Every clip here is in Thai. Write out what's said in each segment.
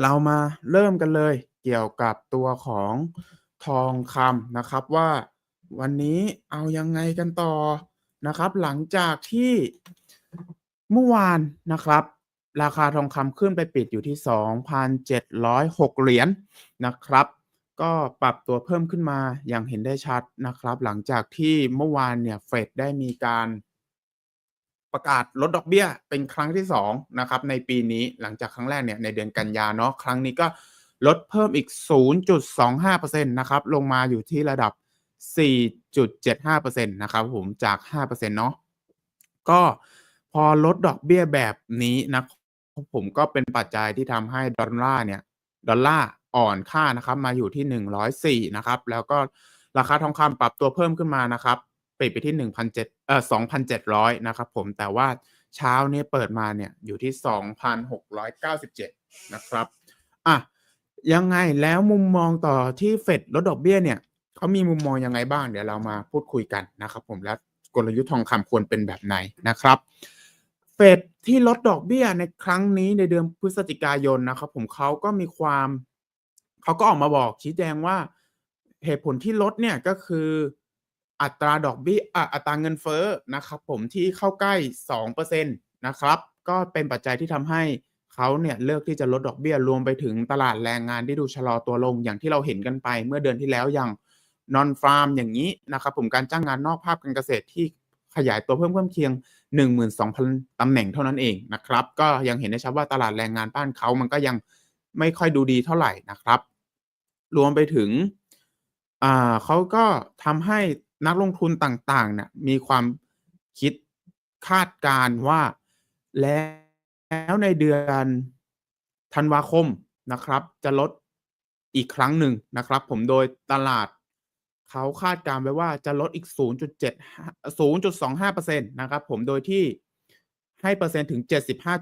เรามาเริ่มกันเลยเกี่ยวกับตัวของทองคำนะครับว่าวันนี้เอายังไงกันต่อนะครับ หลังจากที่เมื่อวานนะครับ ราคาทองคำขึ้นไปปิดอยู่ที่ 2,706 เหรียญนะครับ ก็ปรับตัวเพิ่มขึ้นมาอย่างเห็นได้ชัดนะครับ หลังจากที่เมื่อวานเนี่ยเฟดได้มีการ ประกาศลดดอกเบี้ยเป็นครั้งที่2นะครับในปีนี้หลังจากครั้งแรกเนี่ยในเดือนกันยาเนาะครั้งนี้ก็ลดเพิ่มอีก 0.25%นะครับลงมาอยู่ที่ระดับ 4.75%นะครับผมจาก 5%เนาะก็พอลดดอกเบี้ยแบบนี้นะผมก็เป็นปัจจัยที่ทำให้ดอลลาร์เนี่ยดอลลาร์อ่อนค่านะครับมาอยู่ที่ 104นะครับแล้วก็ราคาทองคำปรับตัวเพิ่มขึ้นมานะครับ ปิดไปที่ 1,700เอ่อ2,700 นะครับผมแต่ว่าเช้านี้เปิดมาเนี่ยอยู่ที่ 2,697 นะครับอะยังไงแล้วมุมมองต่อที่เฟดลดดอกเบี้ยเนี่ยเขามีมุมมองยังไงบ้าง เดี๋ยวเรามาพูดคุยกันนะครับผมและกลยุทธ์ทองคำควรเป็นแบบไหนนะครับเฟดที่ลดดอกเบี้ยในครั้งนี้ในเดือนพฤศจิกายนนะครับผมเขาก็มีความ เขาก็ออกมาบอกชี้แจงว่าเหตุผลที่ลดเนี่ยก็คือ อัตราดอกเบี้ยอัตราเงินเฟ้อนะครับผมที่เข้าใกล้ 2%นะครับ ก็เป็นปัจจัยที่ทำให้เขาเนี่ยเลือกที่จะลดดอกเบี้ยรวมไปถึงตลาดแรงงานที่ดูชะลอตัวลงอย่างที่เราเห็นกันไป เมื่อเดือนที่แล้วอย่างนอนฟาร์มอย่างนี้นะครับผมการจ้างงานนอกภาคการเกษตรที่ขยายตัวเพิ่มเพิ่มเคียง 12,000 ตำแหน่งเท่านั้นเองนะครับ ก็ยังเห็นได้ชัดว่าตลาดแรงงานบ้านเขามันก็ยังไม่ค่อยดูดีเท่าไหร่นะครับ รวมไปถึงอ่าเขาก็ทำให้ นักลงทุนต่างๆเนี่ยมีความคิดคาดการณ์ว่า แล้วในเดือนธันวาคมนะครับ จะลดอีกครั้งหนึ่งนะครับ ผมโดยตลาดเขาคาดการณ์ไว้ว่าจะลดอีก 0.7 0.25%นะครับผมโดยที่ให้เปอร์เซ็นต์ถึง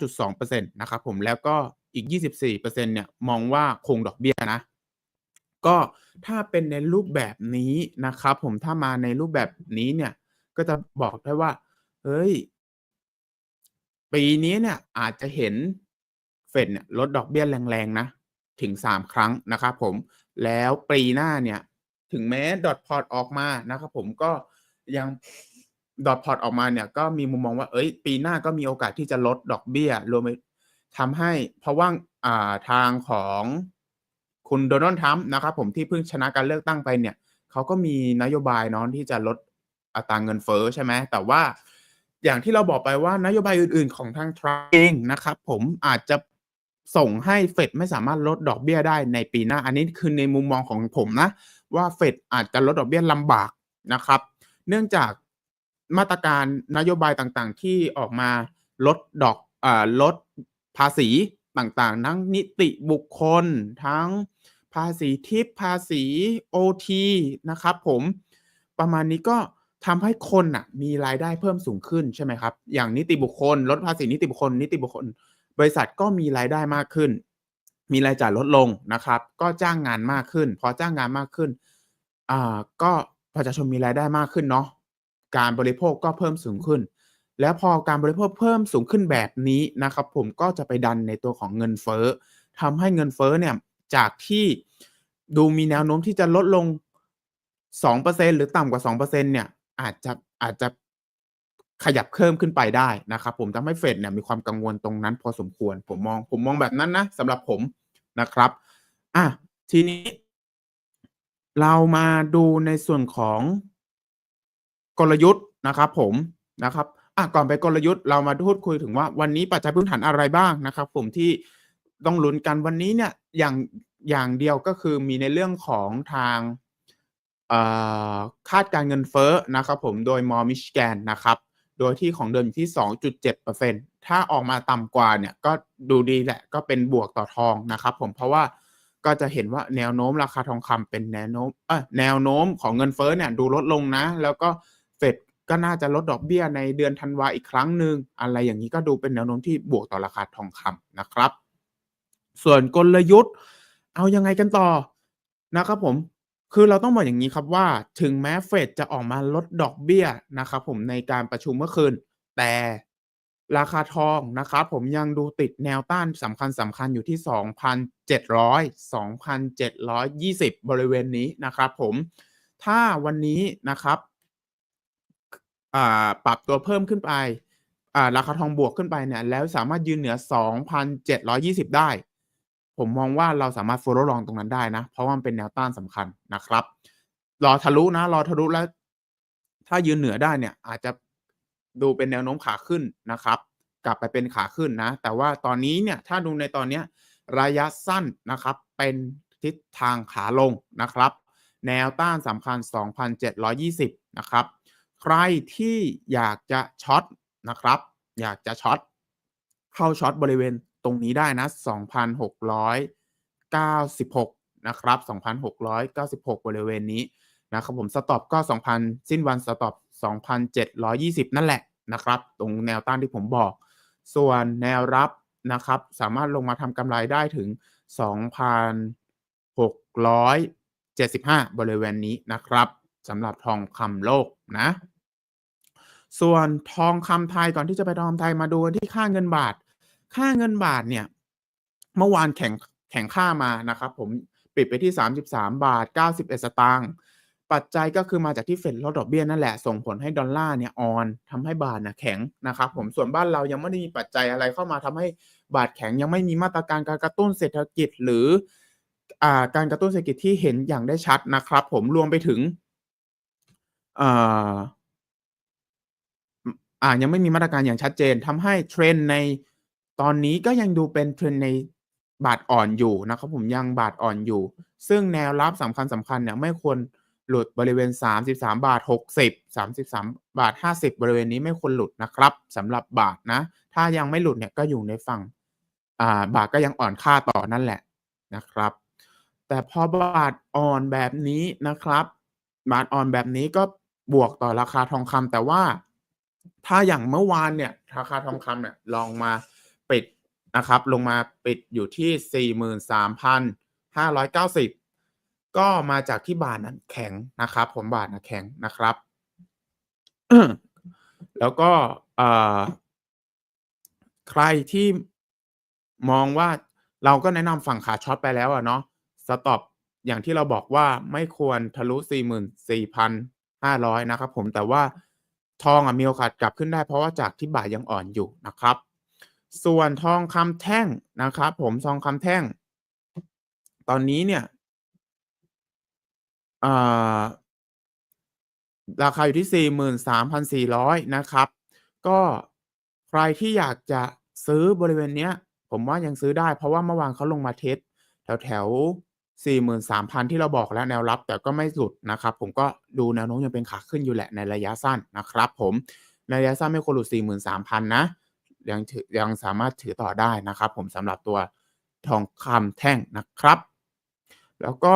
75.2%นะครับผมแล้วก็อีก 24%เนี่ยมองว่าคงดอกเบี้ยนะ ก็ถ้าเป็นในรูปแบบนี้นะครับผม ถ้ามาในรูปแบบนี้เนี่ย ก็จะบอกได้ว่า เฮ้ย ปีนี้เนี่ยอาจจะเห็นเฟดเนี่ยลดดอกเบี้ยแรงๆนะ ถึง 3 ครั้งนะครับผม แล้วปีหน้าเนี่ย ถึงแม้ดอทพอร์ตออกมานะครับผมก็ยังดอทพอร์ตออกมาเนี่ยก็มีมุมมองว่า เอ้ย ปีหน้าก็มีโอกาสที่จะลดดอกเบี้ยรวมไปทำให้เพราะว่าอ่าทางของ คุณโดนัลด์ทรัมป์นะครับผมที่เพิ่งชนะการเลือกตั้งไปเนี่ยเขาก็มีนโยบายเนาะที่จะลดอัตราเงินเฟ้อใช่ไหมแต่ว่าอย่างที่เราบอกไปว่านโยบายอื่นๆ ของทางทรัมป์เองนะครับผมอาจจะส่งให้เฟดไม่สามารถลดดอกเบี้ยได้ในปีหน้า อันนี้คือในมุมมองของผมนะ ว่าเฟดอาจจะลดดอกเบี้ยลำบากนะครับ เนื่องจากมาตรการนโยบายต่างๆ ที่ออกมาลดดอกอ่าลดภาษีต่างๆ ทั้งนิติบุคคลทั้ง ภาษีทิปภาษีโอทีนะครับผมประมาณนี้ก็ทำให้คนอะมีรายได้เพิ่มสูงขึ้นใช่ไหมครับ อย่างนิติบุคคล ลดภาษีนิติบุคคล นิติบุคคล บริษัทก็มีรายได้มากขึ้น มีรายจ่ายลดลงนะครับ ก็จ้างงานมากขึ้น พอจ้างงานมากขึ้นอ่าก็ประชาชนมีรายได้มากขึ้นเนาะการบริโภคก็เพิ่มสูงขึ้น แล้วพอการบริโภคเพิ่มสูงขึ้นแบบนี้นะครับ ผมก็จะไปดันในตัวของเงินเฟ้อทำให้เงินเฟ้อเนี่ย จากที่ดูมีแนวโน้มที่จะลดลง 2%หรือต่ำกว่า 2%เนี่ยอาจจะอาจจะขยับเพิ่มขึ้นไปได้นะครับผมทำให้เฟดเนี่ยมีความกังวลตรงนั้นพอสมควร ผมมองผมมองแบบนั้นนะสำหรับผมนะครับอะทีนี้ เรามาดูในส่วนของกลยุทธ์นะครับผมนะครับอะก่อนไปกลยุทธ์เรามาพูดคุยถึงว่าวันนี้ปัจจัยพื้นฐานอะไรบ้างนะครับ ผมที่ ต้องลุ้นกันวันนี้เนี่ยอย่างอย่างเดียวก็คือมีในเรื่องของทางคาดการเงินเฟ้อนะครับผมโดยมอมิชแกนนะครับ โดยที่ของเดิมอยู่ที่ 2.7%ถ้าออกมาต่ำกว่าเนี่ยก็ดูดีแหละก็เป็นบวกต่อทองนะครับผมเพราะว่าก็จะเห็นว่าแนวโน้มราคาทองคำเป็นแนวโน้มเออแนวโน้มของเงินเฟ้อเนี่ยดูลดลงนะ แล้วก็เฟดก็น่าจะลดดอกเบี้ยในเดือนธันวาอีกครั้งหนึ่งอะไรอย่างนี้ก็ดูเป็นแนวโน้มที่บวกต่อราคาทองคำนะครับ ส่วนกลยุทธ์ เอายังไงกันต่อนะครับผมคือเราต้องบอกอย่างนี้ครับว่าถึงแม้เฟดจะออกมาลดดอกเบี้ยนะครับผมในการประชุมเมื่อคืน แต่ราคาทองนะครับผมยังดูติดแนวต้านสำคัญๆอยู่ที่ 2,700 2,720 บริเวณนี้นะครับผมถ้าวันนี้นะครับปรับตัวเพิ่มขึ้นไปราคาทองบวกขึ้นไปเนี่ยแล้วสามารถยืนเหนือ 2,720 ได้ ผมมองว่าเราสามารถ follow long ตรงนั้นได้นะ เพราะว่ามันเป็นแนวต้านสำคัญนะครับ รอทะลุนะ รอทะลุแล้ว ถ้ายืนเหนือได้เนี่ย อาจจะดูเป็นแนวโน้มขาขึ้นนะครับ กลับไปเป็นขาขึ้นนะ แต่ว่าตอนนี้เนี่ยถ้าดูในตอนเนี้ยระยะสั้นนะครับ เป็นทิศทางขาลงนะครับ แนวต้านสำคัญ 2,720 นะครับ ใครที่อยากจะช็อตนะครับ อยากจะช็อตเข้าช็อตบริเวณ ตรงนี้ได้นะ 2,696 นะครับ 2,696 บริเวณนี้นะครับผมสต็อปก็ 2,000 สิ้นวันสต็อป2,720 นั่นแหละนะครับ ตรงแนวต้านที่ผมบอก ส่วนแนวรับนะครับ สามารถลงมาทำกำไรได้ถึง 2,675 บริเวณนี้นะครับสำหรับทองคำโลกนะ ส่วนทองคำไทยก่อนที่จะไปทองคำไทยมาดูที่ค่าเงินบาท ค่าเงินบาทเนี่ย เมื่อวานแข็งแข็งค่ามานะครับผมปิดไปที่ 33 บาท 91 สตางค์ปัจจัยก็คือมาจากที่เฟดลดดอกเบี้ยนั่นแหละ ส่งผลให้ดอลลาร์เนี่ยอ่อนทำให้บาทนะแข็งนะครับผมส่วนบ้านเรายังไม่ได้มีปัจจัยอะไรเข้ามาทำให้บาทแข็งยังไม่มีมาตรการการกระตุ้นเศรษฐกิจหรืออ่าการกระตุ้นเศรษฐกิจที่เห็นอย่างได้ชัดนะครับ ผมรวมไปถึงอ่ายังไม่มีมาตรการอย่างชัดเจนทำให้ trend ใน ตอนนี้ก็ยังดูเป็น trend ในบาทอ่อนอยู่นะครับผมยังบาทอ่อนอยู่ ซึ่งแนวรับสำคัญๆเนี่ยไม่ควรหลุดบริเวณ 33 บาท 60 33 บาท 50 บริเวณนี้ไม่ควรหลุดนะครับสำหรับบาทนะ ถ้ายังไม่หลุดเนี่ยก็อยู่ในฝั่งอ่าบาทก็ยังอ่อนค่าต่อนั่นแหละนะครับ แต่พอบาทอ่อนแบบนี้นะครับ บาทอ่อนแบบนี้ก็บวกต่อราคาทองคำแต่ว่า ถ้าอย่างเมื่อวานเนี่ยราคาทองคำเนี่ยลองมา นะครับลงมาปิดอยู่ที่ 43,590 ก็มาจากที่บาทนั้นแข็งนะครับ ผมบาทนะแข็งนะครับ แล้วก็ใครที่มองว่าเราก็แนะนำฝั่งขาช็อตไปแล้วอะเนาะสต็อปอย่างที่เราบอกว่าไม่ควรทะลุ 44,500 นะครับผมแต่ว่าทองอะมีโอกาสกลับขึ้นได้เพราะว่าจากที่บาทยังอ่อนอยู่นะครับ ส่วนทองคำแท่งนะครับ ผมทองคำแท่ง ตอนนี้เนี่ยราคาอยู่ที่ 43,400 นะครับ ก็ใครที่อยากจะซื้อบริเวณเนี้ย ผมว่ายังซื้อได้เพราะว่าเมื่อวานเขาลงมาเทสต์แถว43,000 ที่เราบอกแล้วแนวรับ แต่ก็ไม่หลุดนะครับ ผมก็ดูแนวโน้มยังเป็นขาขึ้นอยู่แหละในระยะสั้นนะครับ ผมในระยะสั้นไม่ควรหลุด 43,000 นะ ยังถือยังสามารถถือต่อได้นะครับ ผมสำหรับตัวทองคำแท่งนะครับ แล้วก็